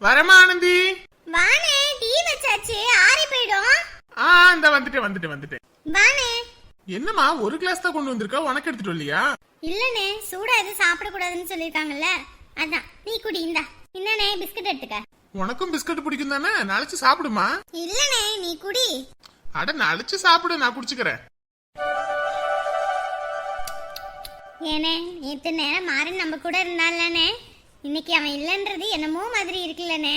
வரமா ஆனந்தி வானே டீ வச்சாச்சு ஆறி போயிடும். ஆ இந்த வந்துட்டேன் வந்துட்டேன் வந்துட்டேன். வானே. என்னம்மா ஒரு கிளாஸ் தான் கொண்டு வந்திருக்கா? உனக்கு எடுத்துட்டு வரலையா? இல்லனே சூடா எதுவும் சாப்பிடக்கூடாதுன்னு சொல்லியிருக்காங்கல்ல. அதான் நீ குடி இந்தா. என்னண்ணே பிஸ்கட் எடுத்துக்க. உனக்கும் பிஸ்கட் பிடிக்கும் தானே? நாளைச்சு சாப்பிடுமா? இல்லனே நீ குடி. அட நாளைச்சு சாப்பிடு நான் குடிச்சுக்கிறேன். ஏனே நேத்து நேரம் மாறன் நம்ம கூட இருந்தாலனே இன்னைக்கு அவன் இல்லைன்றது என்னமோ மாதிரி இருக்குல்லனே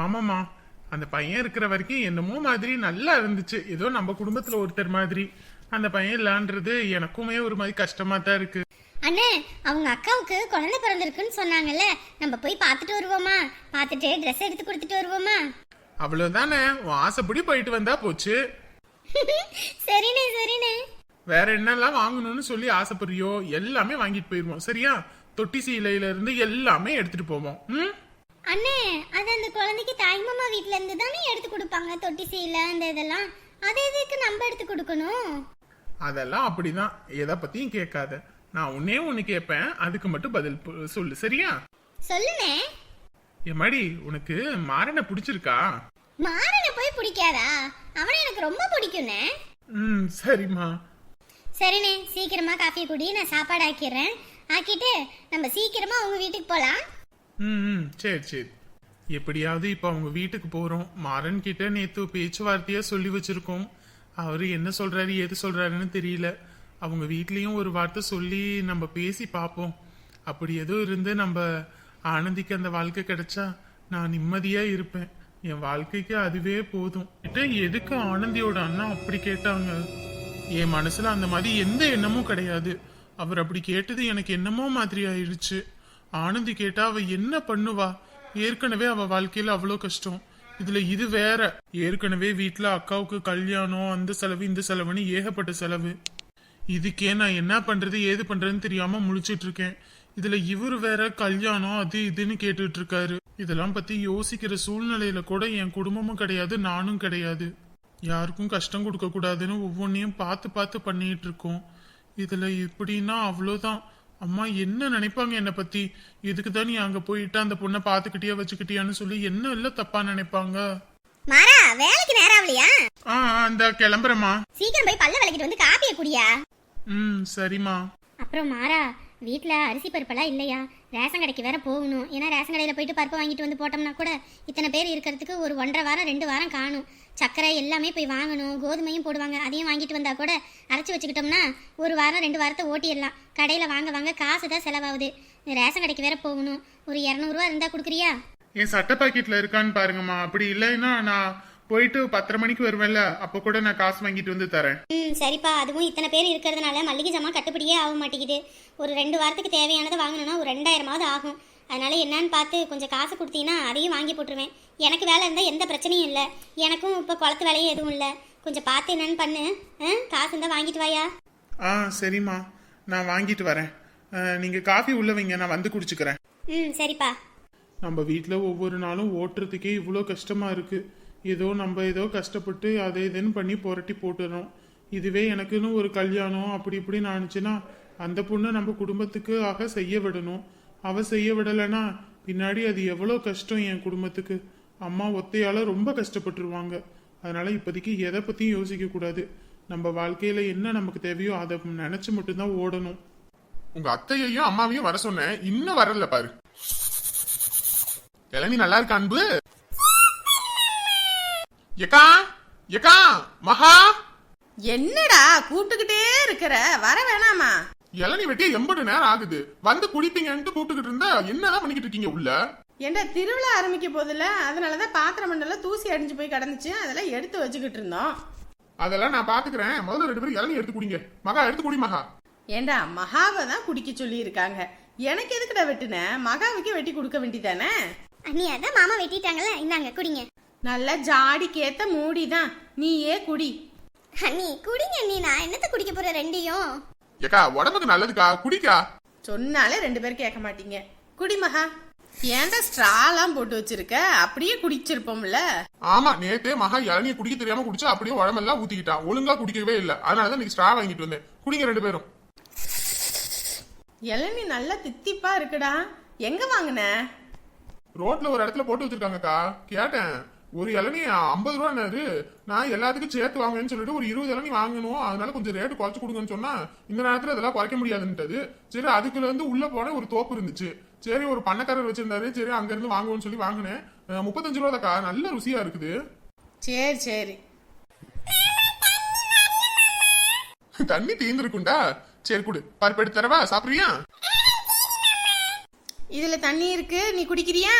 ஆமாமா அந்த பையன் இருக்கிற வரைக்கும் என்னமோ மாதிரி நல்லா இருந்துச்சு. ஏதோ நம்ம குடும்பத்துல ஒருத்தர் மாதிரி. அந்த பையன் இல்லான்றது எனக்குமே ஒரு மாதிரி கஷ்டமா தான் இருக்கு. அண்ணே அவங்க அக்காவுக்கு குழந்தை பிறந்திருக்குன்னு சொன்னாங்கல்ல. நம்ம போய் பார்த்துட்டு வருவோமா? பார்த்துட்டு ட்ரெஸ் எடுத்து கொடுத்துட்டு வருவோமா? அவ்வளவுதானே. உன் ஆசைப்படி போயிட்டு வந்தா போச்சு. சரிண்ணே சரிண்ணே. வேற என்னெல்லாம் வாங்கணும்னு சொல்லி ஆசைப்படுறியோ? எல்லாமே வாங்கிட்டு போயிருவோம். சரியா? தொட்டி சீலையில இருந்து எல்லாமே எடுத்துட்டு போவோம். ம்? அண்ணே அது அந்த குழந்தைக்கு தாய்மாமா வீட்ல இருந்து தானே எடுத்து கொடுப்பாங்க தொட்டி சீலை அந்த இதெல்லாம். அது எதுக்கு நம்ம எடுத்து கொடுக்கணும்? அதெல்லாம் அப்படிதான். எதை பத்தியும் கேட்காத. நான் உன்னே ஒண்ணு கேட்பேன் அதுக்கு மட்டும் பதில் பு- சொல்லு சரியா? சொல்லுனே எம்மாடி உனக்கு மாறனை பிடிச்சிருக்கா? மாறனை போய் பிடிக்காதா? அவனை எனக்கு ரொம்ப பிடிக்கும்னே ம் சரிம்மா. சரிண்ணே சீக்கிரமா காஃபி குடி நான் சாப்பாடு ஆக்கிடுறேன். ஆக்கிட்டு நம்ம சீக்கிரமா அவங்க வீட்டுக்கு போலாம். ம் சரி சரி. எப்படியாவது இப்போ அவங்க வீட்டுக்கு போறோம். மாறன் கிட்ட நேத்து பேச்சுவார்த்தையா சொல்லி வச்சிருக்கோம். அவரு என்ன சொல்றாரு எது சொல்றாருன்னு தெரியல. அவங்க வீட்லயும் ஒரு வார்த்தை சொல்லி நம்ம பேசி பார்ப்போம். அப்படி எதுவும் இருந்து நம்ம ஆனந்திக்கு அந்த வாழ்க்கை கிடைச்சா நான் நிம்மதியா இருப்பேன். என் வாழ்க்கைக்கு அதுவே போதும். கிட்ட எதுக்கு ஆனந்தியோட அண்ணா அப்படி கேட்டாங்க? என் மனசுல அந்த மாதிரி எந்த எண்ணமும் கிடையாது. அவர் அப்படி கேட்டது எனக்கு என்னமோ மாதிரி ஆயிடுச்சு. ஆனந்தி கேட்டா அவ என்ன பண்ணுவா? ஏற்கனவே அவ வாழ்க்கையில அவ்வளோ கஷ்டம். இதுல இது வேற. ஏற்கனவே வீட்டுல அக்காவுக்கு கல்யாணம் அந்த செலவு இந்த செலவுன்னு ஏகப்பட்ட செலவு. இதுக்கே நான் என்ன பண்றது ஏது பண்றதுன்னு தெரியாம முழிச்சிட்டு இருக்கேன் இதுல இவர் வேற கல்யாணம் அது இதுன்னு கேட்டுட்டு இருக்காரு இதெல்லாம் பத்தி யோசிக்கிற சூழ்நிலையில கூட என் குடும்பமும் கிடையாது நானும் கிடையாது. யாருக்கும் கஷ்டம் கொடுக்க கூடாதுன்னு ஒவ்வொன்றையும் பார்த்து பார்த்து பண்ணிட்டு இருக்கோம் இதுல இப்படின்னா அவ்வளோதான் அம்மா என்ன நினைப்பாங்க என்னை பத்தி? இதுக்கு தான் நீ அங்க போயிட்டு அந்த பொண்ணை பாத்துக்கிட்டியா வச்சுக்கிட்டியான்னு சொல்லி என்ன இல்ல தப்பா நினைப்பாங்க? மாறா வேலைக்கு நேரம் ஆகலையா? ஆ இந்த கிளம்புறேம்மா. சீக்கிரம் போய் பல்ல விளக்கிட்டு வந்து காப்பியை குடியா? ம் சரிம்மா. அப்புறம் மாறா வீட்டில் அரிசி பருப்பெல்லாம் இல்லையா? ரேஷன் கடைக்கு வேற போகணும். ஏன்னா ரேஷன் கடையில் போயிட்டு பருப்பு வாங்கிட்டு வந்து போட்டோம்னா கூட இத்தனை பேர் இருக்கிறதுக்கு ஒரு ஒன்றரை வாரம் ரெண்டு வாரம் காணும். சர்க்கரை எல்லாமே போய் வாங்கணும். கோதுமையும் போடுவாங்க. அதையும் வாங்கிட்டு வந்தால் கூட அரைச்சி வச்சுக்கிட்டோம்னா ஒரு வாரம் ரெண்டு வாரத்தை ஓட்டிடலாம். கடையில் வாங்க வாங்க காசு தான் செலவாகுது. ரேஷன் கடைக்கு வேற போகணும். ஒரு இரநூறுவா இருந்தால் கொடுக்குறியா? என் சட்டை பாக்கெட்டில் இருக்கான்னு பாருங்கம்மா. அப்படி இல்லைன்னா நான் போயிட்டு பத்தரை மணிக்கு வருவேன்ல அப்ப கூட நான் காசு வாங்கிட்டு வந்து தரேன். ம் சரிப்பா. அதுவும் இத்தனை பேர் இருக்கிறதுனால மல்லிகை ஜாமான் கட்டுப்படியே ஆக மாட்டேங்குது. ஒரு ரெண்டு வாரத்துக்கு தேவையானதை வாங்கணும்னா ஒரு ரெண்டாயிரமாவது ஆகும். அதனால என்னன்னு பார்த்து கொஞ்சம் காசு கொடுத்தீங்கன்னா அதையும் வாங்கி போட்டுருவேன். எனக்கு வேலை இருந்தால் எந்த பிரச்சனையும் இல்லை. எனக்கும் இப்போ குளத்து வேலையும் எதுவும் இல்லை. கொஞ்சம் பார்த்து என்னன்னு பண்ணு. ஆ காசு இருந்தால் வாங்கிட்டு வாயா? ஆ சரிம்மா. நான் வாங்கிட்டு வரேன். அஹ், நீங்க காஃபி உள்ள வைங்க. நான் வந்து குடிச்சுக்கிறேன். ம் சரிப்பா. நம்ம வீட்டில் ஒவ்வொரு நாளும் ஓட்டுறதுக்கே இவ்வளோ கஷ்டமா இருக்கு. ஏதோ நம்ம ஏதோ கஷ்டப்பட்டு அதை இதுன்னு பண்ணி புரட்டி போட்டுறோம். இதுவே எனக்குன்னு ஒரு கல்யாணம் அப்படி இப்படி நினச்சின்னா அந்த பொண்ணு நம்ம குடும்பத்துக்கு ஆக செய்ய விடணும். அவ செய்ய விடலைன்னா பின்னாடி அது எவ்வளோ கஷ்டம் என் குடும்பத்துக்கு? அம்மா ஒத்தையால் ரொம்ப கஷ்டப்பட்டுருவாங்க. அதனால் இப்போதைக்கு எதை பற்றியும் யோசிக்கக்கூடாது நம்ம வாழ்க்கையில என்ன நமக்கு தேவையோ அதை நினச்சி மட்டும்தான் ஓடணும். உங்கள் அத்தையையும் அம்மாவையும் வர சொன்னேன். இன்னும் வரல பாரு. கிளம்பி நல்லா இருக்கான்பு எக்கா எக்கா மகா. என்னடா கூப்பிட்டுக்கிட்டே இருக்கிற? வர வேணாமா? இளநீ வெட்டி எண்பது நேரம் ஆகுது. வந்து குடிப்பீங்கன்ட்டு கூப்பிட்டுக்கிட்டு இருந்தா என்னதான் பண்ணிக்கிட்டு இருக்கீங்க உள்ள? ஏண்டா திருவிழா ஆரம்பிக்க போதில்ல? அதனாலதான் பாத்திரம் மண்டலம் தூசி அடிஞ்சு போய் கிடந்துச்சு. அதெல்லாம் எடுத்து வச்சுக்கிட்டு இருந்தோம். அதெல்லாம் நான் பாத்துக்கிறேன். முதல்ல ரெண்டு பேரும் இளநீ எடுத்து குடிங்க. மகா எடுத்து குடி மகா. ஏண்டா மகாவை தான் குடிக்க சொல்லி இருக்காங்க எனக்கு எதுக்குடா வெட்டுன? மகாவுக்கு வெட்டி கொடுக்க வேண்டியதானே? அண்ணி அதான் மாமா வெட்டிட்டாங்கல்ல. இந்தாங்க குடிங்க. நல்ல ஜாடிக்கேத்த மூடி தான் நீயே குடி. அண்ணி குடிங்க அண்ணி. நான் என்னத்தை குடிக்க போகிறேன் ரெண்டையும்? ஏக்கா உடம்புக்கு நல்லதுக்கா? குடிக்கா? சொன்னாலே ரெண்டு பேரும் கேட்க மாட்டீங்க. குடி மகா. ஏன்டா ஸ்ட்ராலாம் போட்டு வச்சிருக்க? அப்படியே குடிச்சிருப்போம்ல. ஆமா நேத்தே மகா இளநிய குடிக்க தெரியாம குடிச்சு அப்படியே உடம்பெல்லாம் ஊத்திக்கிட்டா. ஒழுங்கா குடிக்கவே இல்ல. அதனாலதான் நீ ஸ்ட்ரா வாங்கிட்டு வந்தேன். குடிங்க ரெண்டு பேரும். இளநீ நல்லா தித்திப்பா இருக்குடா. எங்க வாங்குன? ரோட்ல ஒரு இடத்துல போட்டு வச்சிருக்காங்கக்கா. கேட்டேன். ஒரு இளநீ ஐம்பது ரூபான்னாரு நான் எல்லாத்துக்கும் சேர்த்து வாங்குவேன்னு சொல்லிட்டு ஒரு இருபது இளநீ வாங்கணும். அதனால கொஞ்சம் ரேட்டு குறைச்சு கொடுங்கன்னு சொன்னா இந்த நேரத்துல இதெல்லாம் குறைக்க முடியாதுன்ட்டது சரி அதுக்குள்ள இருந்து உள்ள போன ஒரு தோப்பு இருந்துச்சு. சரி ஒரு பண்ணக்காரர் வச்சிருந்தாரு. சரி அங்க இருந்து வாங்குவோம்னு சொல்லி வாங்கினேன். முப்பத்தஞ்சு ரூபா தாக்கா. நல்ல ருசியா இருக்குது. சரி சரி. தண்ணி தீந்துருக்குண்டா. சரி குடு. பருப்பு எடுத்து தரவா? சாப்பிடுறியா இதுல தண்ணி இருக்கு. நீ குடிக்கிறியா?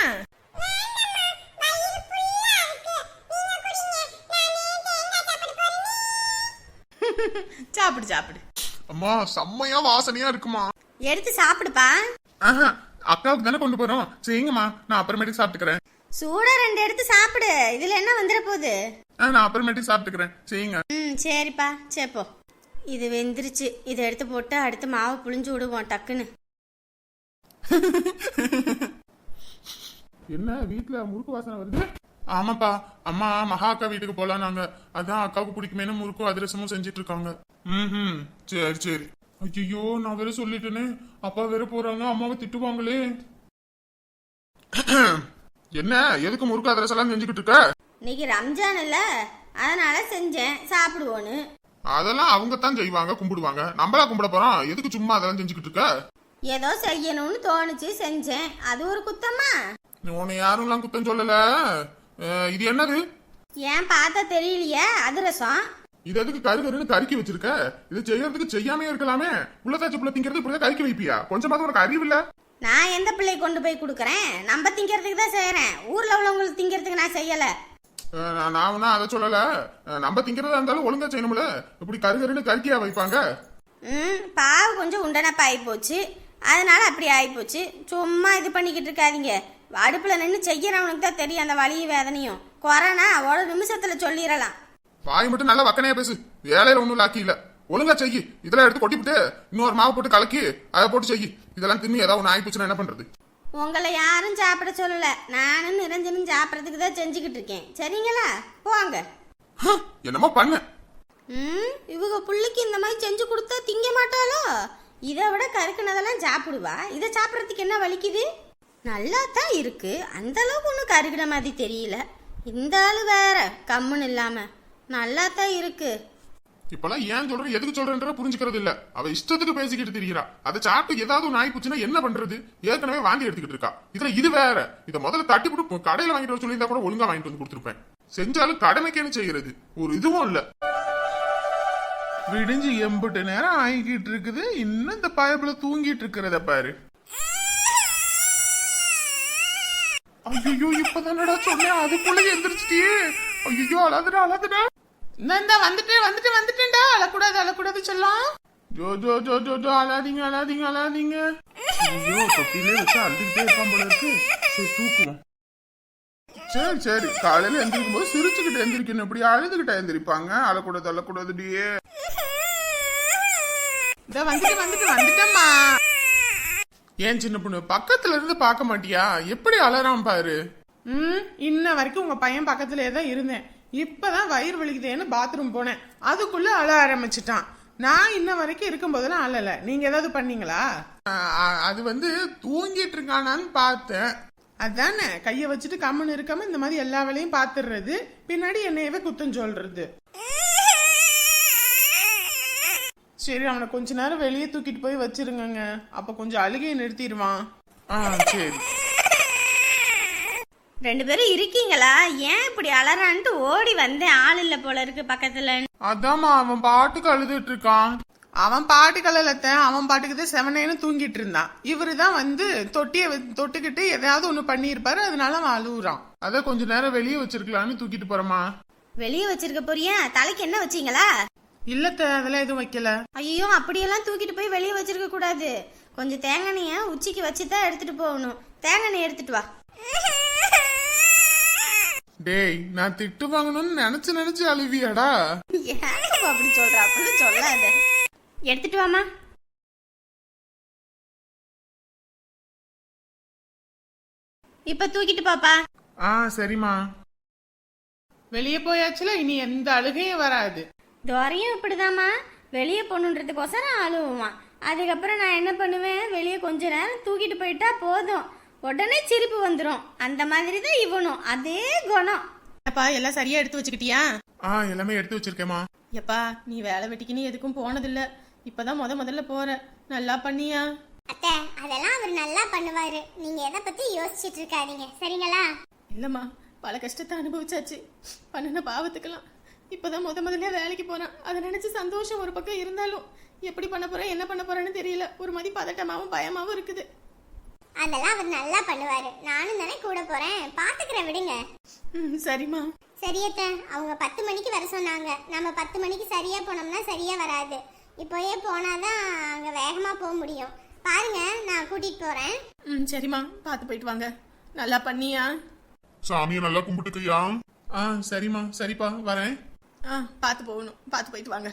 அம்மா செம்மையா வாசனையா இருக்குமா. எடுத்து சாப்பிடுப்பா. ஆஹா அக்காவுக்கு தானே கொண்டு போறோம். சரிங்கம்மா நான் அப்புறமேட்டுக்கு சாப்பிட்டுக்கிறேன். சூடா ரெண்டு எடுத்து சாப்பிடு. இதுல என்ன வந்துட போகுது? ஆ, நான் அப்புறமேட்டுக்கு சாப்பிட்டுக்கிறேன். சரிங்க ம் சரிப்பா. சேப்போ இது வெந்துருச்சு. இதை எடுத்து போட்டு அடுத்து மாவை புளிஞ்சு விடுவோம் டக்குன்னு. என்ன வீட்ல முறுக்கு வாசனை வருது? ஆமாப்பா. அம்மா மகா அக்கா வீட்டுக்கு போலாம் நாங்க அதான் அக்காவுக்கு பிடிக்குமேனு முறுக்கும் அதிரசமும் செஞ்சிட்டு இருக்காங்க. ம் சரி சரி. ஐயோ நான் வேற சொல்லிட்டேனே. அப்பா வேற போறாங்க அம்மாவை திட்டுவாங்களே. என்ன எதுக்கு முறுக்கு அதிரசம் எல்லாம் செஞ்சுக்கிட்டு இருக்க? இன்னைக்கு ரம்ஜான் இல்ல அதனால செஞ்சேன் சாப்பிடுவோன்னு. அதெல்லாம் அவங்க தான் செய்வாங்க கும்பிடுவாங்க. நம்மளா கும்பிட போறோம் எதுக்கு சும்மா அதெல்லாம் செஞ்சுக்கிட்டு இருக்க? ஏதோ செய்யணும்னு தோணுச்சு செஞ்சேன். அது ஒரு குத்தமா? உன்னை யாரும் எல்லாம் குத்தம் சொல்லல? அஹ், இது என்னது? ஏன் பார்த்தா தெரியலையே அதிரசம். இது எதுக்கு கரு கருன்னு கருக்கி வச்சிருக்க? இது செய்யறதுக்கு செய்யாமே இருக்கலாமே. உள்ளதாச்சு புள்ள திங்கிறது இப்படிதான் கருக்கி வைப்பியா? கொஞ்சமாவது உனக்கு அறிவு இல்ல? நான் எந்த பிள்ளை கொண்டு போய் கொடுக்குறேன்? நம்ம திங்கிறதுக்கு தான் செய்யறேன். ஊர்ல உள்ளவங்களுக்கு திங்கிறதுக்கு நான் செய்யல. நான் ஒன்னும் அதை சொல்லல. நம்ம திங்கிறதா இருந்தாலும் ஒழுங்கா செய்யணும்ல. இப்படி கரு கருன்னு கருக்கியா வைப்பாங்க? ம் பாவு கொஞ்சம் உண்டனப்பா ஆகி போச்சு அதனால அப்படி ஆயிப்போச்சு. சும்மா இது பண்ணிக்கிட்டு இருக்காதீங்க. அடுப்புல நின்று செய்யறவனுக்கு தான் தெரியும் அந்த வலியும் வேதனையும். கொரோனா ஒரு நிமிஷத்துல சொல்லிடலாம். வாய் மட்டும் நல்லா வக்கனையா பேசு. வேலையில ஒண்ணும் லாக்கி இல்ல. ஒழுங்கா செய்யி. இதெல்லாம் எடுத்து கொட்டிவிட்டு இன்னொரு மாவு போட்டு கலக்கி அதை போட்டு செய்யி. இதெல்லாம் தின்னு ஏதாவது ஒன்று ஆயிப்போச்சுன்னா என்ன பண்றது? உங்களை யாரும் சாப்பிட சொல்லல. நானும் நிரஞ்சனும் சாப்பிட்றதுக்கு தான் செஞ்சுக்கிட்டு இருக்கேன். சரிங்களா? போங்க. என்னமோ பண்ணு. ம் இவங்க புள்ளைக்கு இந்த மாதிரி செஞ்சு கொடுத்தா திங்க மாட்டாளோ? இதை விட கருக்குனதெல்லாம் சாப்பிடுவா. இதை சாப்பிட்றதுக்கு என்ன வலிக்குது? நல்லா தான் இருக்கு. அந்த அளவுக்கு ஒன்றும் கருகுன மாதிரி தெரியல. இந்த ஆளு வேற கம்முன்னு இல்லாம. நல்லா தான் இருக்கு. இப்பெல்லாம் ஏன் சொல்ற எதுக்கு சொல்றேன்ற புரிஞ்சுக்கிறது இல்ல. அவ இஷ்டத்துக்கு பேசிக்கிட்டு திரிகிறா அதை சாப்பிட்டு ஏதாவது நாய் ஆயிப்போச்சுன்னா என்ன பண்றது? ஏற்கனவே வாந்தி எடுத்துக்கிட்டு இருக்கா. இதுல இது வேற. இதை முதல்ல தட்டி போட்டு கடையில வாங்கிட்டு வர சொல்லியிருந்தா கூட ஒழுங்கா வாங்கிட்டு வந்து கொடுத்துருப்பேன். செஞ்சாலும் கடமைக்கேன்னு செய்யறது? ஒரு இதுவும் இல்ல. விடிஞ்சு எம்புட்டு நேரம் ஆகிக்கிட்டு இருக்குது. இன்னும் இந்த பயப்புல தூங்கிட்டு இருக்கிறத பாரு. ஐயோ இப்பதானடா சொன்னேன். அதுக்குள்ள எந்திரிச்சிட்டியே. ஐயோ அழகுடா அழகுடா. இந்த இந்த வந்துட்டு வந்துட்டு வந்துட்டேன்டா அழக்கூடாது அழக்கூடாது சொல்லலாம் ஜோ ஜோ ஜோ ஜோ ஜோ அழாதீங்க அழாதீங்க அழாதீங்க. ஐயோ தொட்டிலே வச்சு அழுதுகிட்டே இருப்பான் போல இருக்கு. சரி தூக்குவோம். சரி சரி. காலையில எந்திரிக்கும் போது சிரிச்சுக்கிட்டு எந்திரிக்கணும். இப்படி அழுதுகிட்ட எந்திரிப்பாங்க. அழக்கூடாது அழக்கூடாதுடியே இந்த வந்துட்டு வந்துட்டு வந்துட்டேம்மா. ஏன் சின்ன பொண்ணு பக்கத்துல இருந்து பார்க்க மாட்டியா? எப்படி அலறான் பாரு. ம் இன்ன வரைக்கும் உங்க பையன் பக்கத்துலயே தான் இருந்தேன். இப்பதான் வயிறு வலிக்குதேன்னு பாத்ரூம் போனேன். அதுக்குள்ள அழ ஆரம்பிச்சிட்டான். நான் இன்ன வரைக்கும் இருக்கும் போதெல்லாம் அழல. நீங்க ஏதாவது பண்ணீங்களா? அது வந்து தூங்கிட்டு இருக்கானான்னு பார்த்தேன். அதானே கைய வச்சுட்டு கம்முன்னு இருக்காம இந்த மாதிரி எல்லா வேலையும் பாத்துடுறது பின்னாடி என்னையவே குத்தம் சொல்றது. சரி அவனை கொஞ்ச நேரம் வெளியே தூக்கிட்டு போய் வச்சிருங்கங்க. அப்ப கொஞ்சம் அழுகையை நிறுத்திடுவான். ஆ சரி. ரெண்டு பேரும் இருக்கீங்களா? ஏன் இப்படி அலறான்ட்டு ஓடி வந்தேன்? ஆள் இல்ல போல இருக்கு பக்கத்துல. அதாம்மா அவன் பாட்டுக்கு அழுதுட்டு இருக்கான். அவன் பாட்டு கலலத்த அவன் பாட்டுக்கு தான் செவனேன்னு தூங்கிட்டு இருந்தான். இவரு தான் வந்து தொட்டியை வ- தொட்டுக்கிட்டு எதையாவது ஒண்ணு பண்ணியிருப்பாரு அதனால அவன் அழுகுறான் அத கொஞ்ச நேரம் வெளியே வச்சிருக்கலாம்னு தூக்கிட்டு போறமா வெளியே வச்சிருக்க போறியா? தலைக்கு என்ன வச்சீங்களா? இல்லத்த அதெல்லாம் எதுவும் வைக்கல. ஐயோ அப்படியெல்லாம் தூக்கிட்டு போய் வெளியே வச்சிருக்க கூடாது. கொஞ்சம் தேங்காய் உச்சிக்கு வச்சு தான் எடுத்துட்டு போகணும். தேங்காய் எடுத்துட்டு வா. டேய் நான் திட்டு வாங்கணும்னு நினைச்சு நினைச்சு அழுவியாடா. அப்படி சொல்ற? அப்படி சொல்லாத. எடுத்துட்டு வாமா இப்ப தூக்கிட்டு பாப்பா. ஆ சரிம்மா. வெளியே போயாச்சுல இனி எந்த அழுகையும் வராது. துவரையும் இப்படிதாம்மா. வெளியே போகணுன்றதுக்கோசரம் அழுவுவான் அதுக்கப்புறம் நான் என்ன பண்ணுவேன்? வெளியே கொஞ்ச நேரம் தூக்கிட்டு போயிட்டா போதும். உடனே சிரிப்பு வந்துடும் அந்த மாதிரி தான் இவனும். அதே குணம். அப்பா எல்லாம் சரியா எடுத்து வச்சுக்கிட்டியா? ஆ எல்லாமே எடுத்து வச்சிருக்கேம்மா. எப்பா நீ வேலை வெட்டிக்கு நீ எதுக்கும் போனதில்ல. இப்பதான் முத முதல்ல போற. நல்லா பண்ணியா? அத்தை அதெல்லாம் அவர் நல்லா பண்ணுவாரு. நீங்க எதை பத்தி யோசிச்சுட்டு இருக்காதீங்க. சரிங்களா? இல்லம்மா பல கஷ்டத்தை அனுபவிச்சாச்சு. பண்ணின பாவத்துக்கெல்லாம். இப்பதான் முத முதல்ல வேலைக்கு போறான். அதை நினைச்சு சந்தோஷம் ஒரு பக்கம் இருந்தாலும் எப்படி பண்ண போறேன் என்ன பண்ண போறேன்னு தெரியல. ஒரு மாதிரி பதட்டமாவும் பயமாவும் இருக்குது. அதெல்லாம் அவர் நல்லா பண்ணுவாரு. நானும் தானே கூட போறேன். பாத்துக்கிறேன் விடுங்க. ம் சரிம்மா. சரியத்த அவங்க பத்து மணிக்கு வர சொன்னாங்க. நம்ம பத்து மணிக்கு சரியா போனோம்னா சரியா வராது. இப்போயே போனாதான் அங்க வேகமா போக முடியும். பாருங்க நான் கூட்டிட்டு போறேன். ம் சரிம்மா. பார்த்து போயிட்டு வாங்க. நல்லா பண்ணியா? சாமியை நல்லா கும்பிட்டுக்கையா? ஆ சரிம்மா. சரிப்பா வரேன். ஆ பார்த்து போகணும். பார்த்து போயிட்டு வாங்க.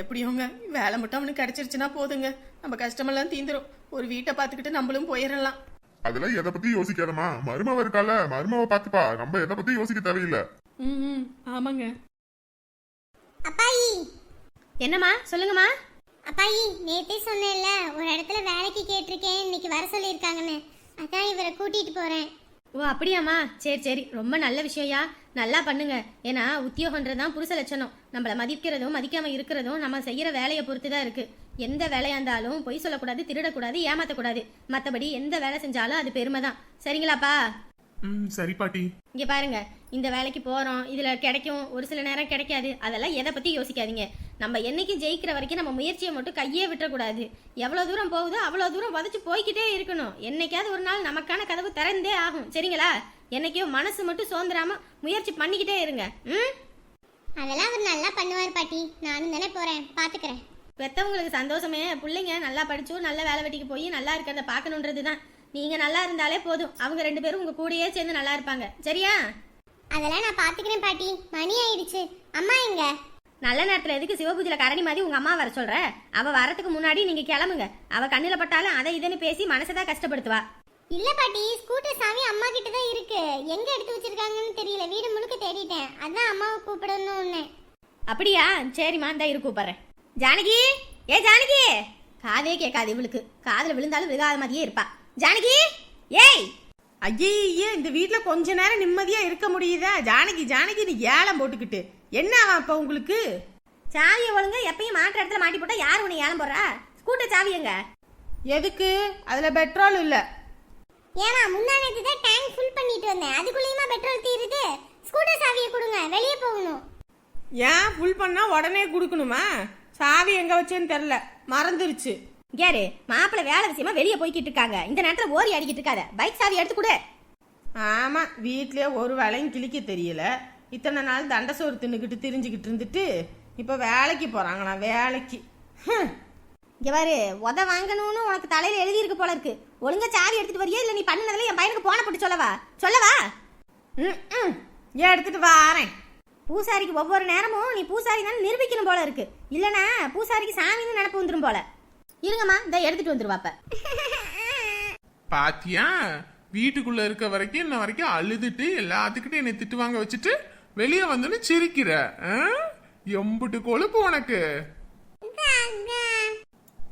எப்படியோங்க வேலை மட்டும் அவனுக்கு கிடைச்சிருச்சுன்னா போதுங்க. நம்ம கஷ்டமெல்லாம் தீந்துரும். ஒரு வீட்டை பார்த்துக்கிட்டு நம்மளும் போயிடலாம். அதெல்லாம் எதை பத்தி யோசிக்காதம்மா. மருமவ இருக்கால மருமவ பாத்துப்பா நம்ம எதை பத்தி யோசிக்க தேவையில்லை. ம் ம். ஆமாங்க. அப்பாயி. என்னம்மா? சொல்லுங்கம்மா. அப்பாயி நேத்தே சொன்னேன்ல ஒரு இடத்துல வேலைக்கு கேட்டிருக்கேன் இன்னைக்கு வர சொல்லியிருக்காங்கன்னு. அதான் இவரை கூட்டிட்டு போறேன். ஓ அப்படியாம்மா. சரி சரி. ரொம்ப நல்ல விஷயம்யா. நல்லா பண்ணுங்க. ஏன்னா உத்தியோகன்றது தான் புருஷ லட்சணம். நம்மளை மதிக்கிறதும் மதிக்காம இருக்கிறதும் நம்ம செய்யற வேலையை பொறுத்து தான் இருக்கு. எந்த வேலையா இருந்தாலும் பொய் சொல்லக்கூடாது திருடக்கூடாது ஏமாத்தக்கூடாது. மற்றபடி எந்த வேலை செஞ்சாலும் அது பெருமை தான் சரிங்களாப்பா? ம் சரி பாட்டி. இங்க பாருங்க. இந்த வேலைக்கு போறோம். இதுல கிடைக்கும். ஒரு சில நேரம் கிடைக்காது. அதெல்லாம் எதை பத்தி யோசிக்காதீங்க. நம்ம என்னைக்கு ஜெயிக்கிற வரைக்கும் நம்ம முயற்சியை மட்டும் கையே விட்டுறக்கூடாது. எவ்வளவு தூரம் போகுதோ அவ்வளவு தூரம் வதச்சு போய்க்கிட்டே இருக்கணும். என்னைக்காவது ஒரு நாள் நமக்கான கதவு திறந்தே ஆகும். சரிங்களா? என்னைக்கோ மனசு மட்டும் சோர்ந்துராம முயற்சி பண்ணிக்கிட்டே இருங்க. ம்? அதெல்லாம் அவர் நல்லா பண்ணுவார் பாட்டி. நானும் தானே போறேன். பாத்துக்கிறேன். பெத்தவங்களுக்கு சந்தோஷமே. பிள்ளைங்க நல்லா படிச்சும் நல்ல வேலை வெட்டிக்கு போய் நல்லா இருக்கிறத பார்க்கணுன்றது தான் நீங்க நல்லா இருந்தாலே போதும். அவங்க ரெண்டு பேரும் உங்க கூடயே சேர்ந்து நல்லா இருப்பாங்க. சரியா? அதெல்லாம் நான் பாத்துக்கிறேன் பாட்டி. மணி ஆயிடுச்சு. அம்மா எங்க? நல்ல நேரத்துல எதுக்கு சிவபூஜையில கரணி மாதிரி உங்க அம்மா வர சொல்ற? அவ வரதுக்கு முன்னாடி நீங்க கிளம்புங்க. அவ கண்ணில பட்டாலும் அதை இதுன்னு பேசி மனசதான் கஷ்டப்படுத்துவா. இல்ல பாட்டி. ஸ்கூட்டர் சாவி அம்மா கிட்ட தான் இருக்கு. எங்க எடுத்து வச்சிருக்காங்கன்னு தெரியல. வீடு முழுக்க தேடிட்டேன். அதான் அம்மாவை கூப்பிடணும்னு அப்படியா? சரிம்மா இந்த இரு கூப்பிடுறேன். ஜானகி! ஏ ஜானகி! காதே கேட்காது இவளுக்கு. காதுல விழுந்தாலும் விழுகாத மாதிரியே இருப்பா. ஜானகி! ஏய்! ஐயே இந்த வீட்ல கொஞ்ச நேரம் நிம்மதியா இருக்க முடியுதா? ஜானகி ஜானகி நீ ஏலம் போட்டுக்கிட்டு. என்ன அவன் அப்ப உங்களுக்கு? சாவியை ஒழுங்க எப்பயும் மாற்ற இடத்துல மாட்டி போட்டா யார் உன்னை ஏலம் போடுறா? ஸ்கூட்டர் சாவி எங்க? எதுக்கு? அதுல பெட்ரோல் இல்ல. ஏமா தான் டேங்க் ஃபுல் பண்ணிட்டு வந்தேன். அதுக்குள்ளேயுமா பெட்ரோல் தீருது? ஸ்கூட்டர் சாவியை கொடுங்க. வெளியே போகணும். ஏன் ஃபுல் பண்ணா உடனே கொடுக்கணுமா? சாவி எங்க வச்சேன்னு தெரியல. மறந்துருச்சு. கேரு மாப்பிள்ளை வேலை விஷயமா வெளியே போய்கிட்டு இருக்காங்க. இந்த நேரத்துல ஓரி அடிக்கிட்டு இருக்காத. பைக் சாவி எடுத்து கொடு. ஆமா வீட்லயே ஒரு வேலையும் கிழிக்க தெரியல. இத்தனை நாள் தண்டை சோறு தின்னுக்கிட்டு திரிஞ்சுக்கிட்டு இருந்துட்டு இப்ப வேலைக்கு போறாங்களா வேலைக்கு. இங்க பாரு உத வாங்கணும்னு உனக்கு தலையில எழுதி இருக்கு போல இருக்கு. ஒழுங்கா சாவி எடுத்துட்டு வரியா? இல்ல நீ பண்ணதுல என் பையனுக்கு போன போட்டு சொல்லவா? சொல்லவா? ம், ம். எடுத்துட்டு வாரேன். பூசாரிக்கு ஒவ்வொரு நேரமும் நீ பூசாரி தான் நிரூபிக்கணும் போல இருக்கு. இல்லனா பூசாரிக்கு சாமின்னு நினப்பு வந்துடும் போல. இருங்கம்மா இந்த எடுத்துட்டு வந்துருவாப்ப பாத்தியா? வீட்டுக்குள்ள இருக்க வரைக்கும் இன்ன வரைக்கும் அழுதுட்டு எல்லாத்துக்கிட்டும் என்னை திட்டு வாங்க வச்சுட்டு வெளியே வந்துன்னு சிரிக்கிற. ஆ? எம்புட்டு கொழுப்பு உனக்கு.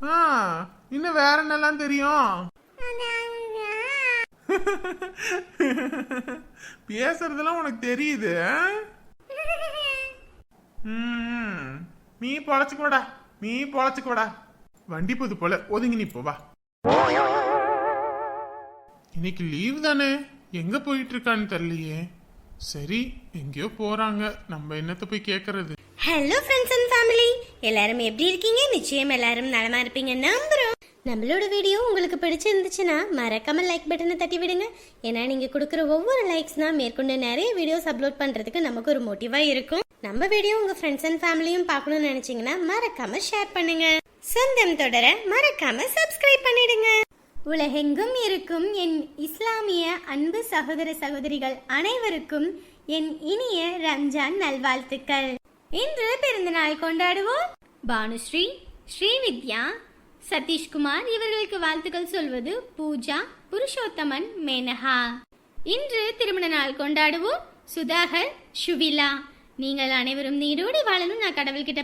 ஆ இன்னும் வேற என்னெல்லாம் தெரியும்? பேசுறதெல்லாம் உனக்கு தெரியுது ஆ? ம், நீ பொழைச்சுக்கோடா நீ பொழைச்சுக்கோடா வண்டி போது போல ஒதுங்கி நீ போவா இன்னைக்கு லீவ் தானே. எங்க போயிட்டு இருக்கான்னு தெரியலையே. சரி எங்கேயோ போறாங்க. நம்ம என்னத்த போய் கேக்குறது? ஹலோ ஃப்ரெண்ட்ஸ் அண்ட் ஃபேமிலி எல்லாரும் எப்படி இருக்கீங்க? நிச்சயம் எல்லாரும் நலமா இருப்பீங்க. நம்புறோம் நம்மளோட வீடியோ உங்களுக்கு பிடிச்சிருந்துச்சுன்னா மறக்காம லைக் பட்டனை தட்டி விடுங்க. ஏன்னா நீங்கள் கொடுக்குற ஒவ்வொரு லைக்ஸ் தான் மேற்கொண்டு நிறைய வீடியோஸ் அப்லோட் பண்ணுறதுக்கு நமக்கு ஒரு மோட்டிவாக இருக்கும். நம்ம வீடியோ உங்கள் ஃப்ரெண்ட்ஸ் அண்ட் ஃபேமிலியும் பார்க்கணும்னு நினச்சிங்கன்னா மறக்காம ஷேர் பண்ணுங்க. சொந்தம் தொடர மறக்காம சப்ஸ்கிரைப் பண்ணிடுங்க. உலகெங்கும் இருக்கும் என் இஸ்லாமிய அன்பு சகோதர சகோதரிகள் அனைவருக்கும் என் இனிய ரம்ஜான் நல்வாழ்த்துக்கள். இன்று பிறந்தநாள் கொண்டாடுவோம். பானுஸ்ரீ ஸ்ரீவித்யா சதீஷ்குமார் இவர்களுக்கு வாழ்த்துக்கள் சொல்வது பூஜா புருஷோத்தமன் மேனகா. இன்று திருமண நாள் கொண்டாடுவோம். சுதாகர் சுவிலா. நீங்கள் அனைவரும் நீரோடி வாழணும். நான் கடவுள்கிட்ட